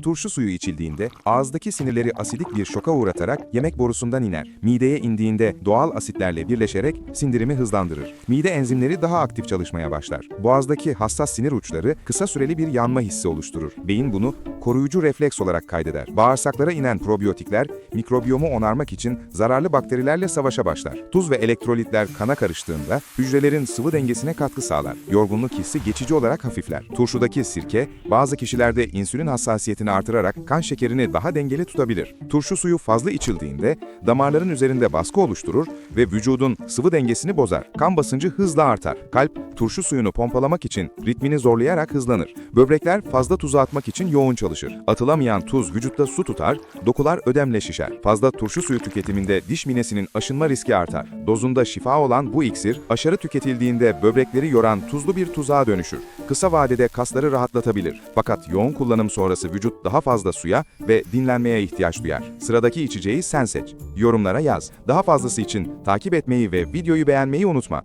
Turşu suyu içildiğinde ağızdaki sinirleri asidik bir şoka uğratarak yemek borusundan iner. Mideye indiğinde doğal asitlerle birleşerek sindirimi hızlandırır. Mide enzimleri daha aktif çalışmaya başlar. Boğazdaki hassas sinir uçları kısa süreli bir yanma hissi oluşturur. Beyin bunu koruyucu refleks olarak kaydeder. Bağırsaklara inen probiyotikler mikrobiyomu onarmak için zararlı bakterilerle savaşa başlar. Tuz ve elektrolitler kana karıştığında hücrelerin sıvı dengesine katkı sağlar. Yorgunluk hissi geçici olarak hafifler. Turşudaki sirke bazı kişilerde insülin hassasiyetini artırarak kan şekerini daha dengeli tutabilir. Turşu suyu fazla içildiğinde damarların üzerinde baskı oluşturur ve vücudun sıvı dengesini bozar. Kan basıncı hızla artar. Kalp turşu suyunu pompalamak için ritmini zorlayarak hızlanır. Böbrekler fazla tuzu atmak için yoğun çalışır. Atılamayan tuz vücutta su tutar, dokular ödemle şişer. Fazla turşu suyu tüketiminde diş minesinin aşınma riski artar. Dozunda şifa olan bu iksir, aşırı tüketildiğinde böbrekleri yoran tuzlu bir tuzağa dönüşür. Kısa vadede kasları rahatlatabilir. Fakat yoğun kullanım sonrası vücut daha fazla suya ve dinlenmeye ihtiyaç duyar. Sıradaki içeceği sen seç. Yorumlara yaz. Daha fazlası için takip etmeyi ve videoyu beğenmeyi unutma.